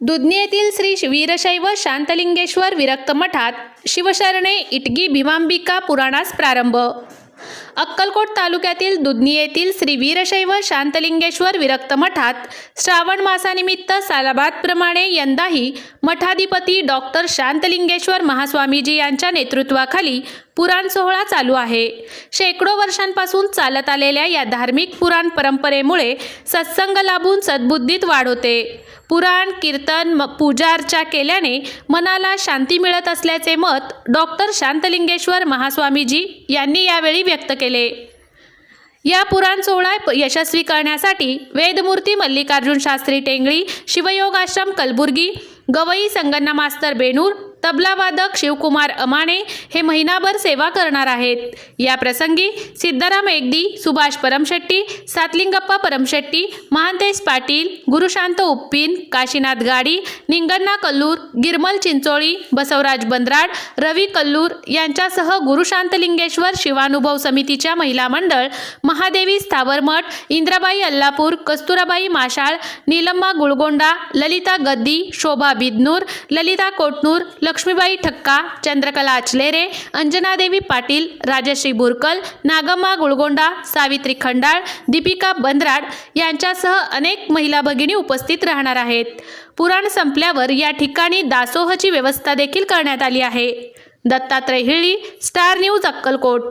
दुधनी येथील श्री वीरशैव शांतलिंगेश्वर विरक्त मठात शिवशरणे इटगी भीमांबिका पुराणास प्रारंभ. अक्कलकोट तालुक्यातील दुधनी येथील श्री वीरशैव शांतलिंगेश्वर विरक्त मठात श्रावण मासानिमित्त सालाबादप्रमाणे यंदाही मठाधिपती डॉक्टर शांतलिंगेश्वर महास्वामीजी यांच्या नेतृत्वाखाली पुराण सोहळा चालू आहे. शेकडो वर्षांपासून चालत आलेल्या या धार्मिक पुराण परंपरेमुळे सत्संग लाभून सद्बुद्धीत वाढ होते. पुराण कीर्तन म- पूजा अर्चा केल्याने मनाला शांती मिळत असल्याचे मत डॉक्टर शांतलिंगेश्वर महास्वामीजी यांनी यावेळी व्यक्त केले. या पुराण सोहळा यशस्वी करण्यासाठी वेदमूर्ती मल्लिकार्जुन शास्त्री टेंगळी शिवयोग आश्रम कलबुर्गी गवई संगन्ना मास्तर बेनूर तबलावादक शिवकुमार अमाणे हे महिनाभर सेवा करणार आहेत. या प्रसंगी सिद्धाराम एकदी सुभाष परमशेट्टी सातलिंगप्पा परमशेट्टी महांतेश पाटील गुरुशांत उप्पीन काशीनाथ गाडी निंगण्णा कल्लूर गिरमल चिंचोळी बसवराज बंद्राड रवी कल्लूर यांच्यासह गुरुशांतलिंगेश्वर शिवानुभव समितीच्या महिला मंडळ महादेवी स्थावरमठ इंद्राबाई अल्लापूर कस्तुराबाई माशाळ नीलम्मा गुळगोंडा ललिता गद्दी शोभा बिदनूर ललिता कोटनूर लक्ष्मीबाई ठक्का चंद्रकला अचलेरे अंजनादेवी पाटील राजश्री बुरकल नागम्मा गुळगोंडा सावित्री खंडाळ दीपिका बंद्राड यांच्यासह अनेक महिला भगिनी उपस्थित राहणार आहेत. पुराण संपल्यावर या ठिकाणी दासोहची व्यवस्था देखील करण्यात आली आहे. Dattatray Hili star news Akkalkot.